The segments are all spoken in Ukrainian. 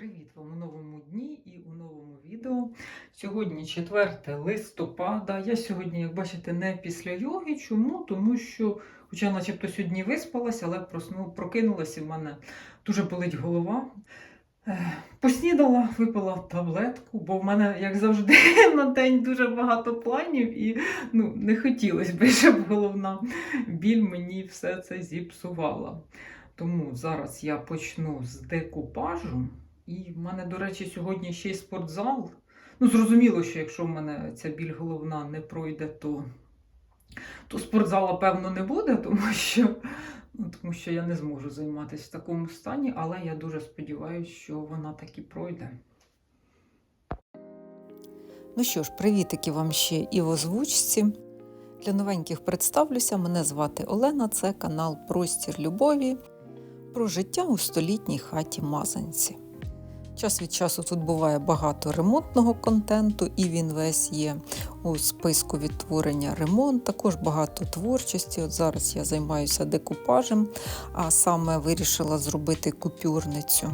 Привіт вам у новому дні і у новому відео. Сьогодні 4 листопада. Я сьогодні, як бачите, не після йоги. Чому? Тому що, хоча начебто сьогодні виспалась, але просну, прокинулася і в мене дуже болить голова. Е, Поснідала, випила таблетку, бо в мене, як завжди, на день дуже багато планів, і ну, не хотілося б, щоб головна біль мені все це зіпсувала. Тому зараз я почну з декупажу. І в мене, до речі, сьогодні ще й спортзал. Ну, зрозуміло, що якщо в мене ця біль головна не пройде, то, то спортзала, певно, не буде, тому що, ну, тому що я не зможу займатися в такому стані, але я дуже сподіваюся, що вона таки пройде. Ну що ж, привітики вам ще і в озвучці. Для новеньких представлюся. Мене звати Олена, це канал Простір Любові про життя у столітній хаті Мазанці. Час від часу тут буває багато ремонтного контенту, і він весь є у списку відтворення ремонт. Також багато творчості. От зараз я займаюся декупажем, а саме вирішила зробити купюрницю.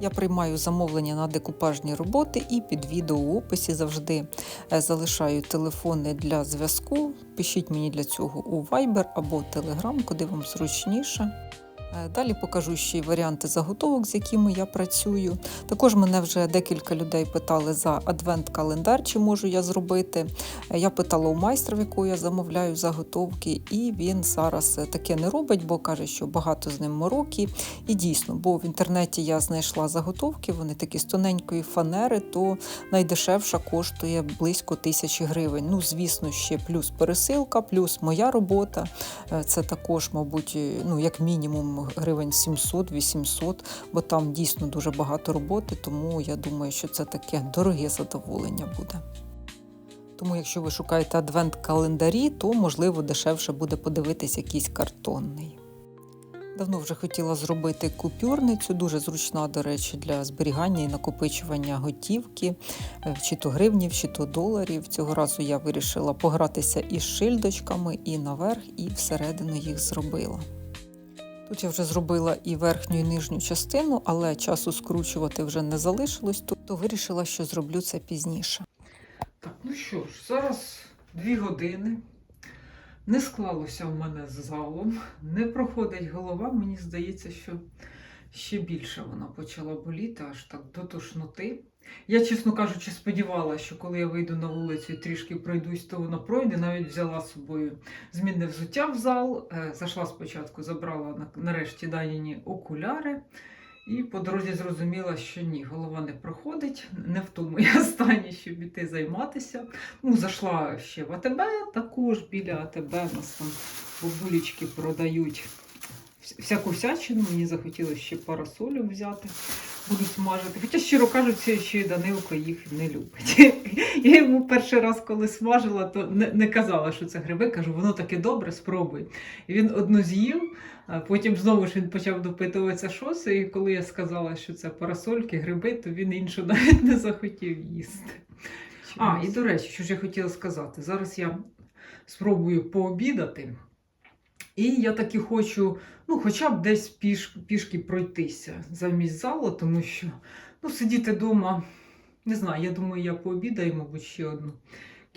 Я приймаю замовлення на декупажні роботи і під відео у описі завжди е, залишаю телефони для зв'язку. Пишіть мені для цього у Viber або Telegram, куди вам зручніше. Е, Далі покажу ще й варіанти заготовок, з якими я працюю. Також мене вже декілька людей питали за адвент-календар, чи можу я зробити. Е, Я питала у майстра, в якого я замовляю заготовки, і він зараз е, таке не робить, бо каже, що багато з ним мороки. І дійсно, бо в інтернеті я знайшла заготовки, вони такі з тоненької фанери, то найдешевша коштує близько тисячі гривень. Ну, звісно, ще плюс пересилка, плюс моя робота. Це також, мабуть, ну, як мінімум гривень 700-800, бо там дійсно дуже багато роботи, тому я думаю, що це таке дороге задоволення буде. Тому, якщо ви шукаєте адвент-календарі, то можливо дешевше буде подивитись якийсь картонний. Давно вже хотіла зробити купюрницю, дуже зручна, до речі, для зберігання і накопичування готівки, е, чи то гривнів, чи то доларів. Цього разу я вирішила погратися із шильдочками і наверх, і всередину їх зробила. Тут я вже зробила і верхню, і нижню частину, але часу скручувати вже не залишилось, то вирішила, що зроблю це пізніше. Так, ну що ж, зараз дві години. Не склалося в мене з залом, не проходить голова. Мені здається, що ще більше вона почала боліти, аж так до тошноти. Я, чесно кажучи, сподівалася, що коли я вийду на вулицю і трішки пройдусь, то вона пройде. Навіть взяла з собою змінне взуття в зал. Е, Зайшла спочатку, забрала нарешті Даніні окуляри. І по дорозі зрозуміла, що ні, голова не проходить, не в тому я стані, щоб іти займатися. Ну, зайшла ще в АТБ, також біля АТБ нас там бабулечки продають всяку всячину. Мені захотілося ще парасолю взяти, буду смажити. Хоча, щиро кажучи, ще й Данилко їх не любить. Я йому перший раз, коли смажила, то не, не казала, що це гриби. Кажу, воно таке добре, спробуй. І він одну з'їв, а потім знову ж він почав допитуватися, що це. І коли я сказала, що це парасольки, гриби, то він іншу навіть не захотів їсти. А, і до речі, що ж я хотіла сказати, зараз я спробую пообідати. І я таки хочу, ну, хоча б десь піш, пішки пройтися замість залу, тому що ну, сидіти вдома, не знаю, я думаю, я пообідаю, мабуть, ще одну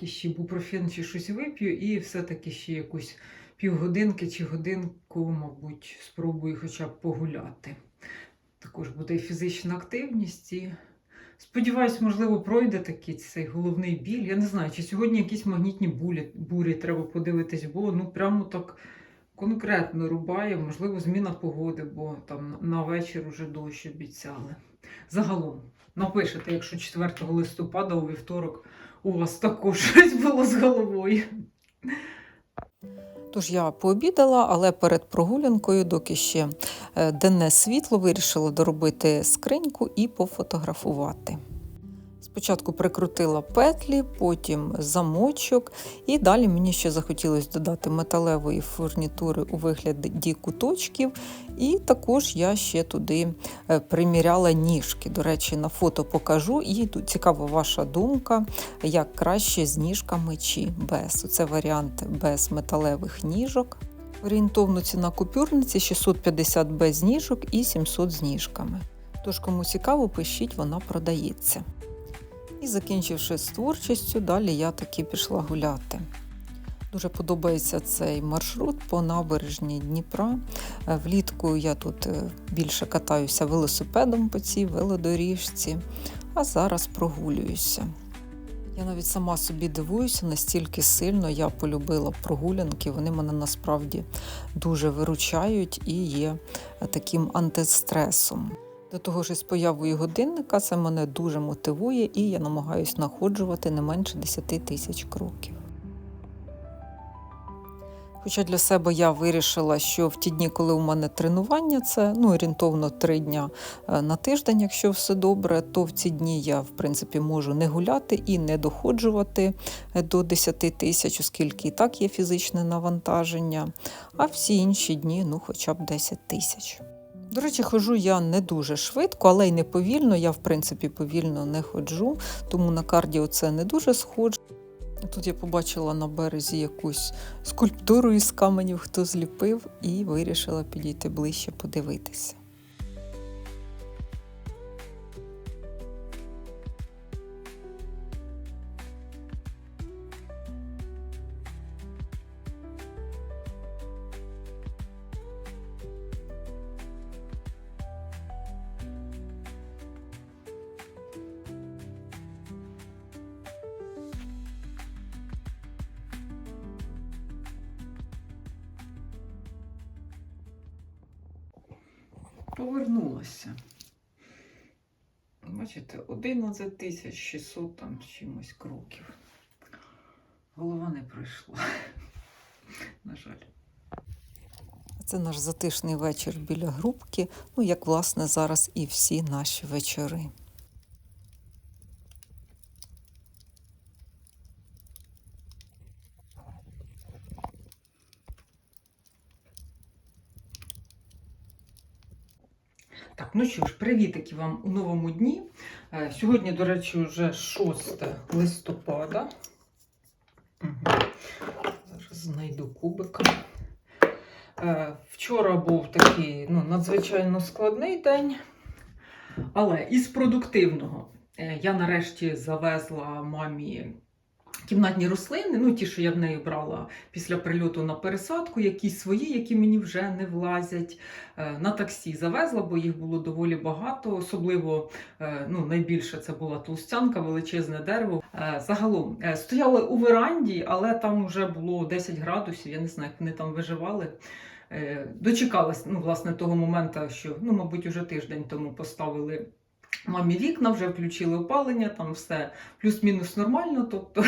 ще бупрофен чи щось вип'ю, і все-таки ще якусь півгодинки чи годинку, мабуть, спробую хоча б погуляти. Також буде фізична активність. І сподіваюсь, можливо, пройде такий цей головний біль. Я не знаю, чи сьогодні якісь магнітні бурі, бурі треба подивитись, бо ну прямо так конкретно рубає, можливо, зміна погоди, бо там на вечір уже дощ обіцяли. Загалом, напишете, якщо 4 листопада у вівторок у вас також щось було з головою. Тож я пообідала, але перед прогулянкою, доки ще е, денне світло, вирішила доробити скриньку і пофотографувати. Спочатку прикрутила петлі, потім замочок, і далі мені ще захотілося додати металевої фурнітури у вигляді куточків. І також я ще туди е, приміряла ніжки. До речі, на фото покажу. І цікава ваша думка, як краще з ніжками чи без. Це варіант без металевих ніжок. Орієнтовно ціна купюрниці 650 без ніжок і 700 з ніжками. Тож, кому цікаво, пишіть, вона продається. І закінчивши з творчістю, далі я таки пішла гуляти. Дуже подобається цей маршрут по набережній Дніпра. Е, Влітку я тут е, більше катаюся велосипедом по цій велодоріжці, а зараз прогулююся. Я навіть сама собі дивуюся, настільки сильно я полюбила прогулянки. Вони мене насправді дуже виручають і є е, таким антистресом. До того ж, із появою годинника це мене дуже мотивує, і я намагаюся находжувати не менше 10 тисяч кроків. Хоча для себе я вирішила, що в ті дні, коли у мене тренування, це ну, орієнтовно три дня е, на тиждень, якщо все добре, то в ці дні я в принципі можу не гуляти і не доходжувати е, до 10 тисяч, оскільки і так є фізичне навантаження, а всі інші дні ну, хоча б 10 тисяч. До речі, ходжу я не дуже швидко, але й не повільно. Я, в принципі, повільно не ходжу, тому на кардіо це не дуже схоже. Тут я побачила на березі якусь скульптуру із каменів, хто зліпив, і вирішила підійти ближче подивитися. Повернулася. Бачите, 11 тисяч 600 там чимось кроків. Голова не пройшла. На жаль. Це наш затишний вечір біля грубки, ну як власне зараз і всі наші вечори. Так, ну що ж, привітики вам у новому дні. Е, Сьогодні, до речі, вже 6 листопада. Зараз знайду кубика. Е, Вчора був такий ну, надзвичайно складний день, але із продуктивного е, я нарешті завезла мамі кімнатні рослини, ну ті, що я в неї брала після прильоту на пересадку, якісь свої, які мені вже не влазять. Е, На таксі завезла, бо їх було доволі багато. Особливо е, ну, найбільше це була толстянка, величезне дерево. Е, Загалом стояли у веранді, але там вже було 10 градусів. Я не знаю, як вони там виживали. Дочекалась ну, власне того моменту, що ну, мабуть, уже тиждень тому поставили. Мамі вікна вже включили опалення, там все плюс-мінус нормально. Тобто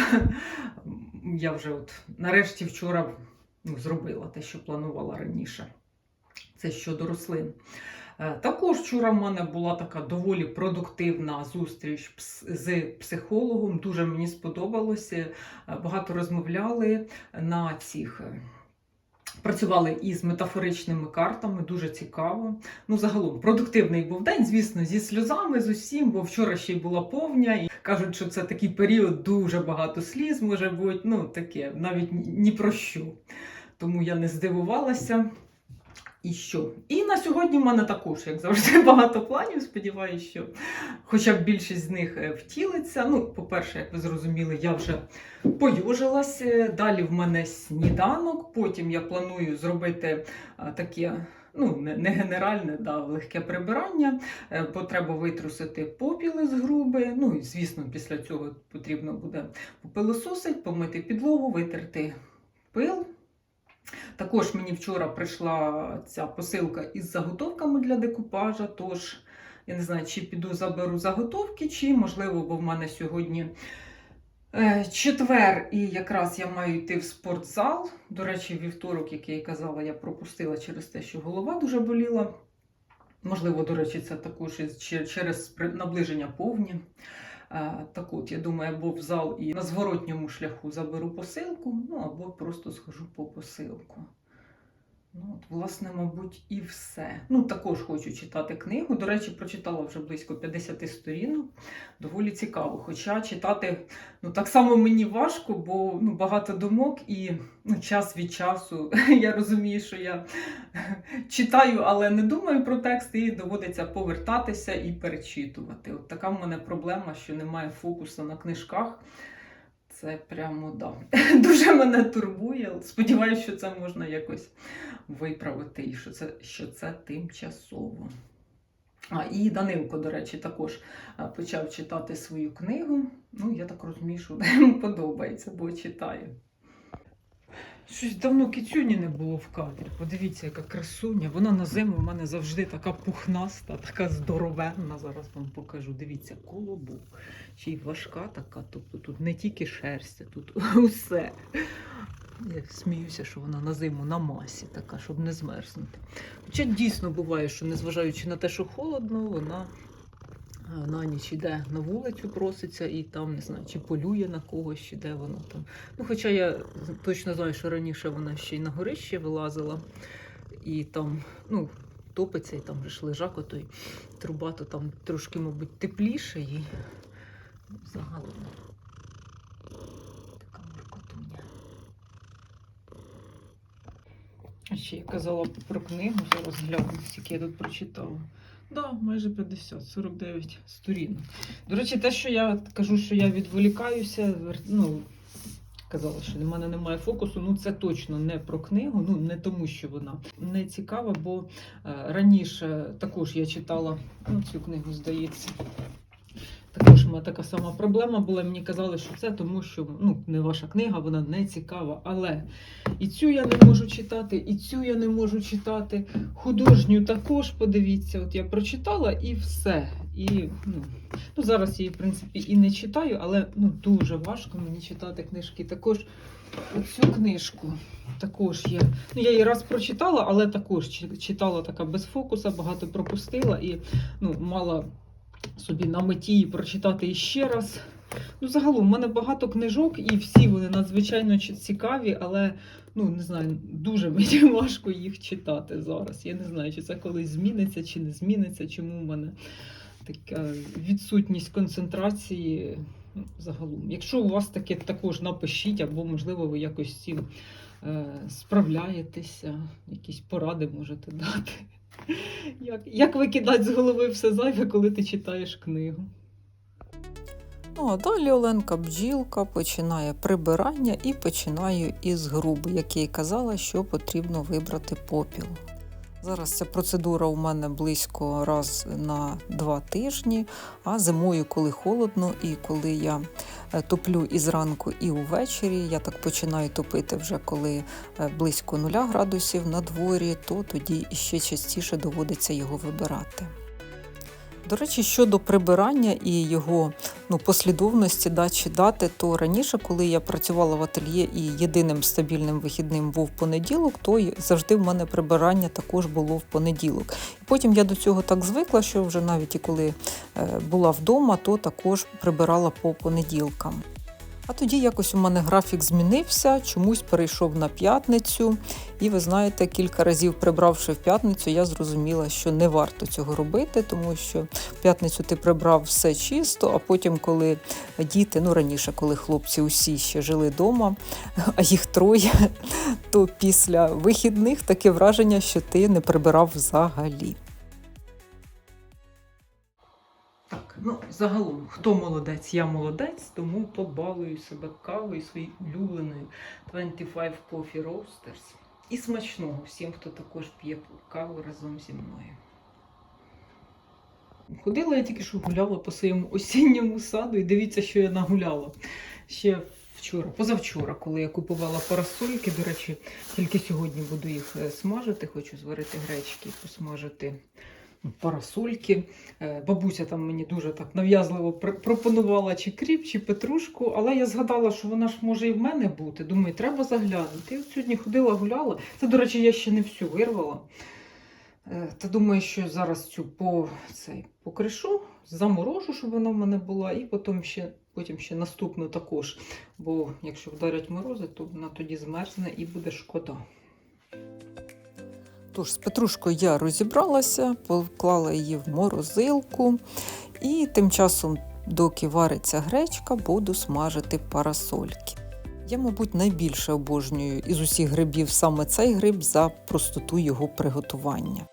я вже от нарешті вчора ну, зробила те, що планувала раніше. Це щодо рослин. Е, Також вчора в мене була така доволі продуктивна зустріч з психологом. Дуже мені сподобалося. Е, Багато розмовляли на цих. Працювали із метафоричними картами, дуже цікаво. Ну, загалом, продуктивний був день, звісно, зі сльозами, з усім, бо вчора ще й була повня. І кажуть, що це такий період, дуже багато сліз може бути. Ну, таке, навіть ні про що. Тому я не здивувалася. І що? І на сьогодні в мене також, як завжди, багато планів. Сподіваюся, що хоча б більшість з них е, втілиться. Ну, по-перше, як ви зрозуміли, я вже поюжилася. Далі в мене сніданок. Потім я планую зробити таке. Ну, не, не генеральне, да, легке прибирання, Е, бо треба витрусити попіли з груби. Ну і звісно, після цього потрібно буде попилососити, помити підлогу, витерти пил. Також мені вчора прийшла ця посилка із заготовками для декупажа. Тож я не знаю, чи піду заберу заготовки, чи можливо, бо в мене сьогодні е, четвер, і якраз я маю йти в спортзал. До речі, вівторок, як я і казала, я пропустила через те, що голова дуже боліла. Можливо, до речі, це також через наближення повні. Е, Так от, я думаю, або в зал і на зворотньому шляху заберу посилку, ну або просто схожу по посилку. Ну, власне, мабуть, і все. Ну, також хочу читати книгу. До речі, прочитала вже близько 50 сторінок. Доволі цікаво. Хоча читати ну, так само мені важко, бо ну, багато думок і ну, час від часу я розумію, що я читаю, але не думаю про текст, і доводиться повертатися і перечитувати. От така в мене проблема, що немає фокусу на книжках. Це прямо да. Дуже мене турбує. Сподіваюся, що це можна якось виправити, і що це, що це тимчасово. А, і Данилко, до речі, також почав читати свою книгу. Ну, я так розумію, що йому подобається, бо читає. Щось давно кицюні не було в кадрі. Подивіться, яка красуня. Вона на зиму в мене завжди така пухнаста, така здоровенна. Зараз вам покажу. Дивіться, колобок. Ще й важка така. Тобто тут не тільки шерсть, тут усе. Я сміюся, що вона на зиму на масі така, щоб не змерзнути. Хоча дійсно буває, що незважаючи на те, що холодно, вона на ніч йде на вулицю, проситься і там, не знаю, чи полює на когось, чи де вона там. Ну, хоча я точно знаю, що раніше вона ще й на горище вилазила, і там, ну, топиться, і там же ж лежак отой труба, то там трошки, мабуть, тепліше і загалом. Така моркотуня. А ще я казала про книгу, зараз гляну, скільки я тут прочитала. Да, майже 50, 49 сторінок. До речі, те, що я кажу, що я відволікаюся, ну, казала, що в мене немає фокусу, ну це точно не про книгу, ну не тому, що вона не цікава, бо е, раніше також я читала ну, цю книгу, здається. Мене така сама проблема була. Мені казали, що це тому, що ну, не ваша книга, вона не цікава. Але і цю я не можу читати, і цю я не можу читати. Художню також подивіться. От я прочитала і все. І ну, ну зараз я її, в принципі, і не читаю, але ну, дуже важко мені читати книжки. Також цю книжку також є. Ну, я її раз прочитала, але також читала така без фокуса, багато пропустила і ну, мала собі на меті прочитати іще раз. Ну, загалом, у мене багато книжок, і всі вони надзвичайно цікаві, але ну не знаю, дуже мені важко їх читати зараз. Я не знаю, чи це колись зміниться, чи не зміниться, чому в мене така відсутність концентрації. Ну, загалом. Якщо у вас таке також напишіть, або, можливо, ви якось цим справляєтеся, якісь поради можете дати. Як, як викидати з голови все зайве, коли ти читаєш книгу? Ну а далі Оленка бджілка починає прибирання і починаю із груби, який казала, що потрібно вибрати попіл. Зараз ця процедура у мене близько раз на два тижні, а зимою, коли холодно і коли я е, топлю і зранку, і увечері, я так починаю топити вже коли е, близько нуля градусів на дворі, то тоді ще частіше доводиться його вибирати. До речі, щодо прибирання і його ну, послідовності да, чи дати, то раніше, коли я працювала в ательє і єдиним стабільним вихідним був понеділок, то завжди в мене прибирання також було в понеділок. І потім я до цього так звикла, що вже навіть і коли е, була вдома, то також прибирала по понеділкам. А тоді якось у мене графік змінився, чомусь перейшов на п'ятницю. І ви знаєте, кілька разів прибравши в п'ятницю, я зрозуміла, що не варто цього робити, тому що в п'ятницю ти прибрав все чисто, а потім, коли діти, ну раніше, коли хлопці усі ще жили вдома, а їх троє, то після вихідних таке враження, що ти не прибирав взагалі. Так, ну загалом, хто молодець, я молодець, тому побалую себе кавою своєю улюбленою 25 Coffee Roasters. І смачного всім, хто також п'є каву разом зі мною. Ходила я тільки що гуляла по своєму осінньому саду, і дивіться, що я нагуляла. Ще вчора, позавчора, коли я купувала парасольки, до речі, тільки сьогодні буду їх е, смажити. Хочу зварити гречки посмажити парасольки. Е, Бабуся там мені дуже так нав'язливо пропонувала чи кріп, чи петрушку, але я згадала, що вона ж може і в мене бути. Думаю, треба заглянути. І от сьогодні ходила, гуляла. Це, до речі, я ще не всю вирвала. Е, Та думаю, що зараз цю по, цей, покришу, заморожу, щоб вона в мене була, і потім ще, потім ще наступну також. Бо якщо вдарять морози, то вона тоді змерзне і буде шкода. Тож, з петрушкою я розібралася, поклала її в морозилку, і тим часом, доки вариться гречка, буду смажити парасольки. Я, мабуть, найбільше обожнюю із усіх грибів саме цей гриб за простоту його приготування.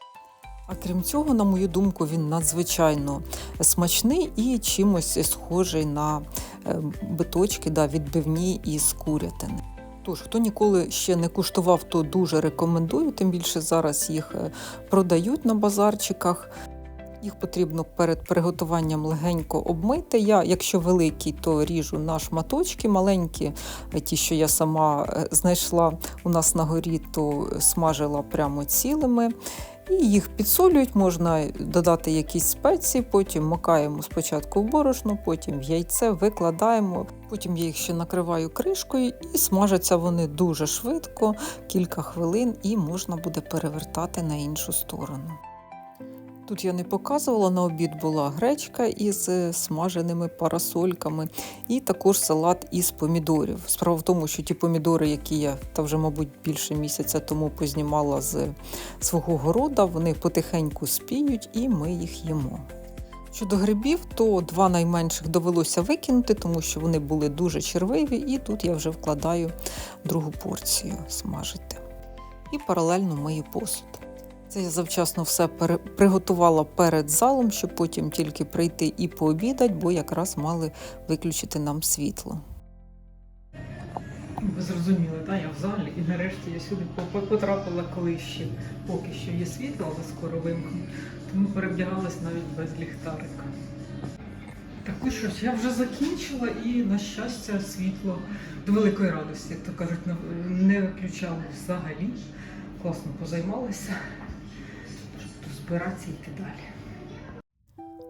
А крім цього, на мою думку, він надзвичайно смачний і чимось схожий на е, биточки да, відбивні із курятини. Тож, хто ніколи ще не куштував, то дуже рекомендую, тим більше зараз їх е, продають на базарчиках. Їх потрібно перед приготуванням легенько обмити. Я, якщо великий, то ріжу на шматочки, маленькі, е, ті, що я сама е, знайшла у нас на горі, то смажила прямо цілими. І їх підсолюють, можна додати якісь спеції, потім макаємо спочатку в борошно, потім в яйце, викладаємо. Потім я їх ще накриваю кришкою і смажаться вони дуже швидко, кілька хвилин, і можна буде перевертати на іншу сторону. Тут я не показувала, на обід була гречка із е, смаженими парасольками і також салат із помідорів. Справа в тому, що ті помідори, які я та вже, мабуть, більше місяця тому познімала з свого города, вони потихеньку спіють і ми їх їмо. Щодо грибів, то два найменших довелося викинути, тому що вони були дуже червиві, і тут я вже вкладаю другу порцію смажити. І паралельно мию посуд. Це я завчасно все приготувала перед залом, щоб потім тільки прийти і пообідати, бо якраз мали виключити нам світло. Ви зрозуміли, так? Я в залі, і нарешті я сюди потрапила, коли ще поки що є світло, але скоро вимкну. Тому перебігалась навіть без ліхтарика. Так ось щось, я вже закінчила і, на щастя, світло до великої радості, як то кажуть, не- не взагалі. Класно позаймалася. Щоб і йти далі.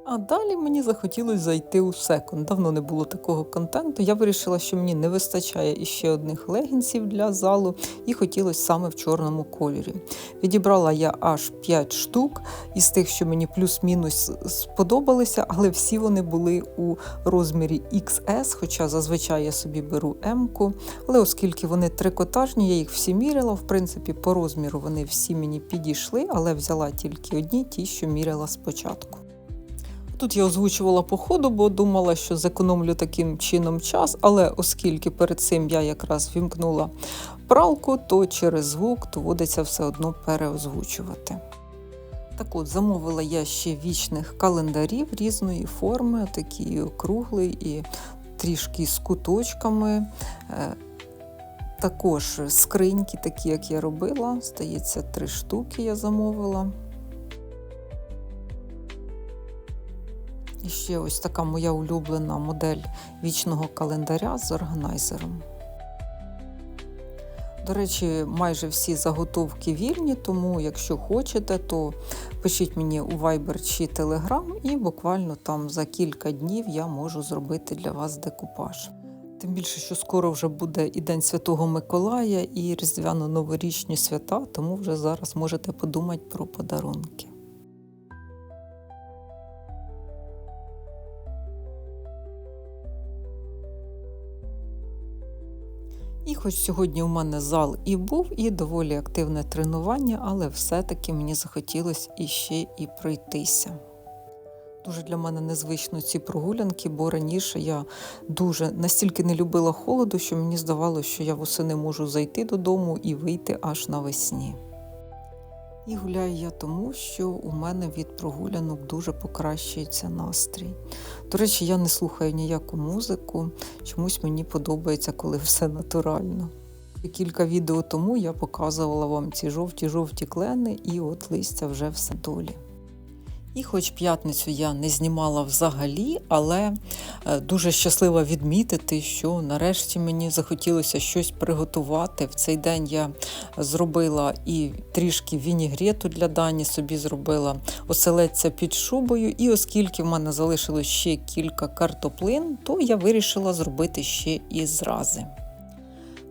А далі мені захотілося зайти у секонд. Давно не було такого контенту. Я вирішила, що мені не вистачає іще одних легінсів для залу, і хотілося саме в чорному кольорі. Відібрала я аж 5 штук із тих, що мені плюс-мінус сподобалися, але всі вони були у розмірі XS, хоча зазвичай я собі беру М-ку. Але оскільки вони трикотажні, я їх всі міряла. В принципі, по розміру вони всі мені підійшли, але взяла тільки одні, ті, що міряла спочатку. Тут я озвучувала по ходу, бо думала, що зекономлю таким чином час, але оскільки перед цим я якраз вімкнула пралку, то через звук доводиться все одно переозвучувати. Так от, замовила я ще вічних календарів різної форми, такі округлий і трішки з куточками. Е, Також скриньки, такі, як я робила. Здається, три штуки я замовила. І ще ось така моя улюблена модель вічного календаря з органайзером. До речі, майже всі заготовки вільні, тому якщо хочете, то пишіть мені у Viber чи Telegram, і буквально там за кілька днів я можу зробити для вас декупаж. Тим більше, що скоро вже буде і День Святого Миколая, і Різдвяно-новорічні свята, тому вже зараз можете подумати про подарунки. І хоч сьогодні у мене зал і був, і доволі активне тренування, але все-таки мені захотілося іще і пройтися. Дуже для мене незвично ці прогулянки, бо раніше я дуже настільки не любила холоду, що мені здавалося, що я восени можу зайти додому і вийти аж навесні. І гуляю я тому, що у мене від прогулянок дуже покращується настрій. До речі, я не слухаю ніяку музику, чомусь мені подобається, коли все натурально. Кілька відео тому я показувала вам ці жовті-жовті клени, і от листя вже все долі. І хоч п'ятницю я не знімала взагалі, але е, дуже щаслива відмітити, що нарешті мені захотілося щось приготувати. В цей день я зробила і трішки вінігрету для Дані, собі зробила оселедця під шубою. І оскільки в мене залишилось ще кілька картоплин, то я вирішила зробити ще і зрази.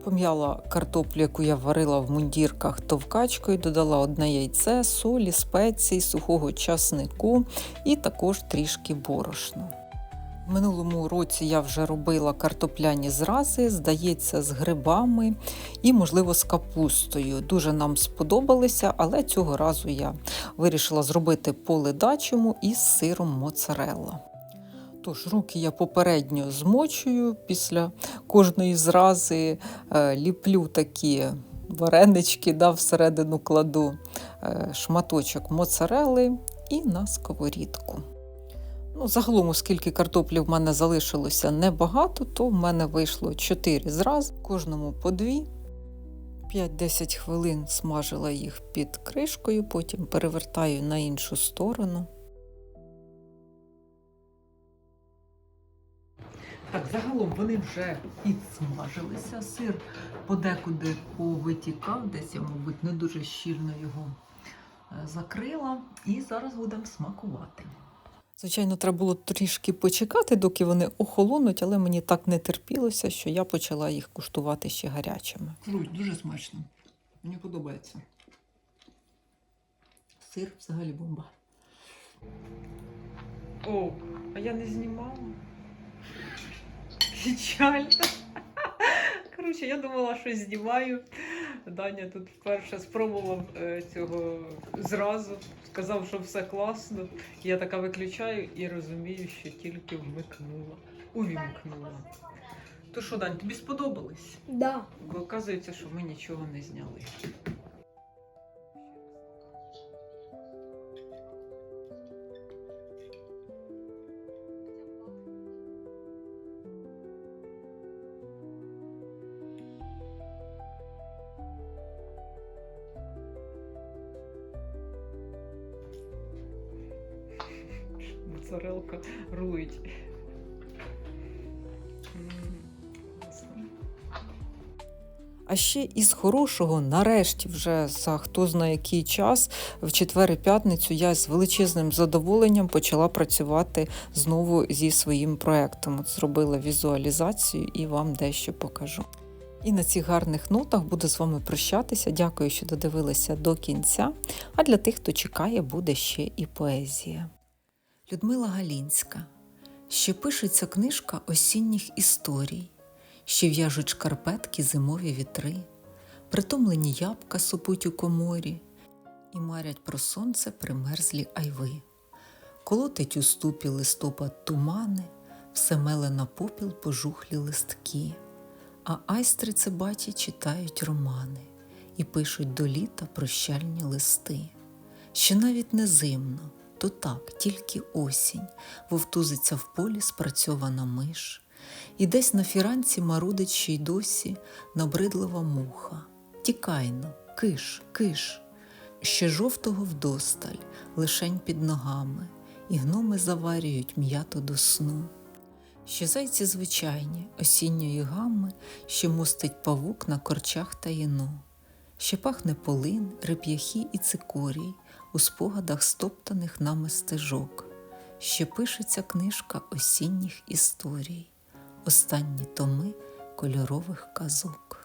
Пом'яла картоплю, яку я варила в мундірках товкачкою, додала одне яйце, солі, спеції, сухого часнику і також трішки борошна. В минулому році я вже робила картопляні зрази, здається, з грибами і, можливо, з капустою. Дуже нам сподобалися, але цього разу я вирішила зробити по ледачому із сиром моцарелла. Тож руки я попередньо змочую після кожної зрази, е, ліплю такі варенички, да, всередину кладу е, шматочок моцарели і на сковорідку. Ну, загалом, оскільки картоплі в мене залишилося небагато, то в мене вийшло 4 зрази, кожному по 2. 5-10 хвилин смажила їх під кришкою, потім перевертаю на іншу сторону. Так, загалом вони вже підсмажилися. Сир подекуди повитікав, десь я, мабуть, не дуже щільно його е, закрила. І зараз будемо смакувати. Звичайно, треба було трішки почекати, доки вони охолонуть, але мені так не терпілося, що я почала їх куштувати ще гарячими. Круть, дуже смачно. Мені подобається. Сир взагалі бомба. О, а я не знімала. Печально. Коротше, я думала, що знімаю. Даня тут вперше спробував е, цього зразу. Сказав, що все класно. Я така виключаю і розумію, що тільки вмикнула. Увімкнула. То що, Дань, тобі сподобалось? Да. Бо оказується, що ми нічого не зняли. Моцарелка рулить. А ще із хорошого, нарешті, вже за хто знає який час, в четвер і п'ятницю я з величезним задоволенням почала працювати знову зі своїм проектом. От зробила візуалізацію і вам дещо покажу. І на цих гарних нотах буду з вами прощатися. Дякую, що додивилися до кінця. А для тих, хто чекає, буде ще і поезія. Людмила Галінська. Ще пишеться книжка осінніх історій. Ще в'яжуть шкарпетки зимові вітри, притомлені ябка сопуть у коморі, і марять про сонце примерзлі айви. Колотить у ступі листопад тумани, все меле на попіл пожухлі листки, а айстри цибаті читають романи і пишуть до літа прощальні листи. Ще навіть не зимно, то так, тільки осінь, вовтузиться в полі спрацьована миш. І десь на фіранці марудить ще й досі набридлива муха. Тікайно, киш, киш, ще жовтого вдосталь, лишень під ногами, і гноми заварюють м'ято до сну. Ще зайці звичайні, осінньої гами, ще мостить павук на корчах таїну, ще пахне полин, реп'яхі і цикорій у спогадах стоптаних нами стежок, ще пишеться книжка осінніх історій останні томи кольорових казок.